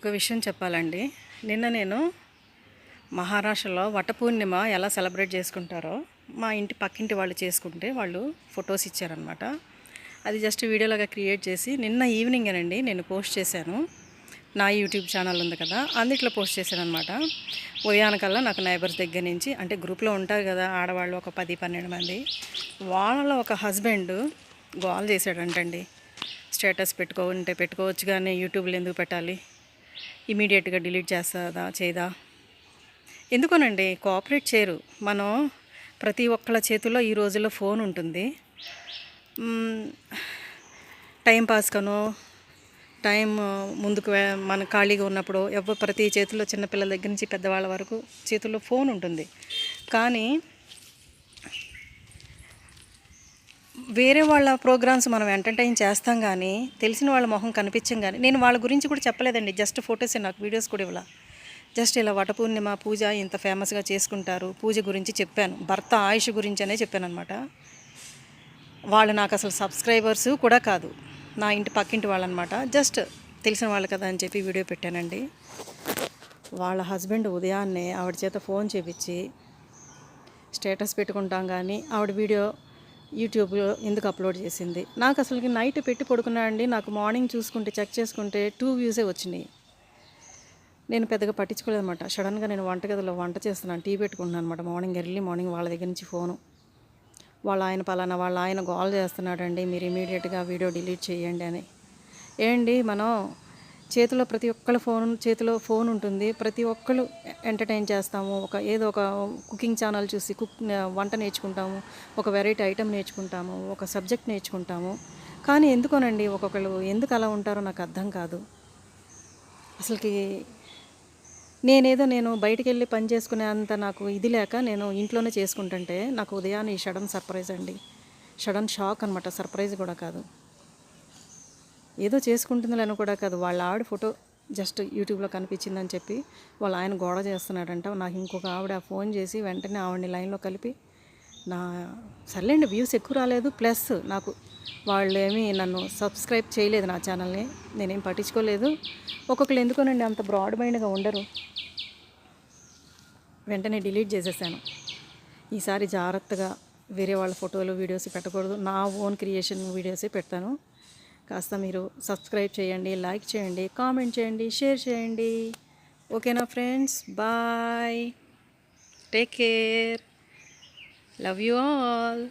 ఒక విషయం చెప్పాలండి. నిన్న నేను మహారాష్ట్రలో వటపూర్ణిమ ఎలా సెలబ్రేట్ చేసుకుంటారో మా ఇంటి పక్కింటి వాళ్ళు చేసుకుంటే వాళ్ళు ఫొటోస్ ఇచ్చారనమాట అది జస్ట్ వీడియోలాగా క్రియేట్ చేసి నిన్న ఈవినింగేనండి నేను పోస్ట్ చేశాను. నా యూట్యూబ్ ఛానల్ ఉంది కదా అందుట్లో పోస్ట్ చేశాను అనమాట ఉదయానికల్లా నాకు నైబర్స్ దగ్గర నుంచి అంటే గ్రూప్లో ఉంటారు కదా ఆడవాళ్ళు ఒక పది పన్నెండు మంది వాళ్ళ ఒక హస్బెండ్ గోల్ చేశాడంటండి. స్టేటస్ పెట్టుకుంటే పెట్టుకోవచ్చు కానీ యూట్యూబ్లో ఎందుకు పెట్టాలి? ఇమీడియట్గా డిలీట్ చేస్తుందా చేయదా? ఎందుకోనండి కోఆపరేట్ చేయరు. మనం ప్రతి ఒక్కళ్ళ చేతిలో ఈ రోజుల్లో ఫోన్ ఉంటుంది. మ్మ్, టైం టైం ముందుకు మన ఖాళీగా ఉన్నప్పుడు ఎవరు ప్రతి చేతిలో చిన్నపిల్లల దగ్గర నుంచి పెద్దవాళ్ళ వరకు చేతుల్లో ఫోన్ ఉంటుంది. కానీ వేరే వాళ్ళ ప్రోగ్రామ్స్ మనం ఎంటర్టైన్ చేస్తాం కానీ తెలిసిన వాళ్ళ మొహం కనిపించం కానీ నేను వాళ్ళ గురించి కూడా చెప్పలేదండి. జస్ట్ ఫొటోస్ నాకు వీడియోస్ కూడా ఇవ్వాల. జస్ట్ ఇలా వటపూర్ణిమ పూజ ఇంత ఫేమస్గా చేసుకుంటారు పూజ గురించి చెప్పాను. భర్త ఆయుష్ గురించి అనే చెప్పాను అనమాట వాళ్ళు నాకు అసలు సబ్స్క్రైబర్స్ కూడా కాదు. నా ఇంటి పక్కింటి వాళ్ళనమాట జస్ట్ తెలిసిన వాళ్ళు కదా అని చెప్పి వీడియో పెట్టానండి. వాళ్ళ హస్బెండ్ ఉదయాన్నే ఆవిడ చేత ఫోన్ చేపించి స్టేటస్ పెట్టుకుంటాం కానీ ఆవిడ వీడియో యూట్యూబ్లో ఎందుకు అప్లోడ్ చేసింది. నాకు అసలుకి నైట్ పెట్టి పడుకున్నానండి. నాకు మార్నింగ్ చూసుకుంటే చెక్ చేసుకుంటే టూ వ్యూసే వచ్చినాయి. నేను పెద్దగా పట్టించుకోలేదన్నమాట. సడన్గా నేను వంటగదిలో వంట చేస్తున్నాను టీ పెట్టుకుంటున్నాను అనమాట మార్నింగ్ ఎర్లీ మార్నింగ్ వాళ్ళ దగ్గర నుంచి ఫోను. వాళ్ళ ఆయన పలానా వాళ్ళ ఆయన గోల్ చేస్తున్నాడండి మీరు ఇమీడియట్గా వీడియో డిలీట్ చేయండి అని. ఏంటి మనం చేతిలో ప్రతి ఒక్కళ్ళ ఫోన్ చేతిలో ఫోన్ ఉంటుంది. ప్రతి ఒక్కళ్ళు ఎంటర్టైన్ చేస్తాము. ఒక ఏదో ఒక కుకింగ్ ఛానల్ చూసి కుక్ వంట నేర్చుకుంటాము. ఒక వెరైటీ ఐటెం నేర్చుకుంటాము. ఒక సబ్జెక్ట్ నేర్చుకుంటాము. కానీ ఎందుకోనండి ఒక్కొక్కళ్ళు ఎందుకు అలా ఉంటారో నాకు అర్థం కాదు. అసలుకి నేనేదో నేను బయటికి వెళ్ళి పని చేసుకునే అంత నాకు ఇది లేక నేను ఇంట్లోనే చేసుకుంటుంటే నాకు ఉదయాన్నే ఈ సడన్ సర్ప్రైజ్ అండి. సడన్ షాక్ అనమాట సర్ప్రైజ్ కూడా కాదు. ఏదో చేసుకుంటుందని కూడా కాదు. వాళ్ళ ఆవిడ ఫోటో జస్ట్ యూట్యూబ్లో కనిపించిందని చెప్పి వాళ్ళ ఆయన గోడ చేస్తున్నాడంట. నాకు ఇంకొక ఆవిడ ఫోన్ చేసి వెంటనే ఆవిడని లైన్లో కలిపి నా సర్లేండి వ్యూస్ ఎక్కువ రాలేదు. ప్లస్ నాకు వాళ్ళు ఏమీ నన్ను సబ్స్క్రైబ్ చేయలేదు నా ఛానల్ని. నేనేం పట్టించుకోలేదు. ఒక్కొక్కరు ఎందుకోనండి అంత బ్రాడ్ మైండ్గా ఉండరు. వెంటనే డిలీట్ చేసేసాను. ఈసారి జాగ్రత్తగా వేరే వాళ్ళ ఫోటోలు వీడియోస్ పెట్టకూడదు. నా ఓన్ క్రియేషన్ వీడియోసే పెడతాను. కాస్త మీరు సబ్స్క్రైబ్ చేయండి లైక్ చేయండి కామెంట్ చేయండి షేర్ చేయండి. ఓకేనా friends? Bye. Take care. Love you all.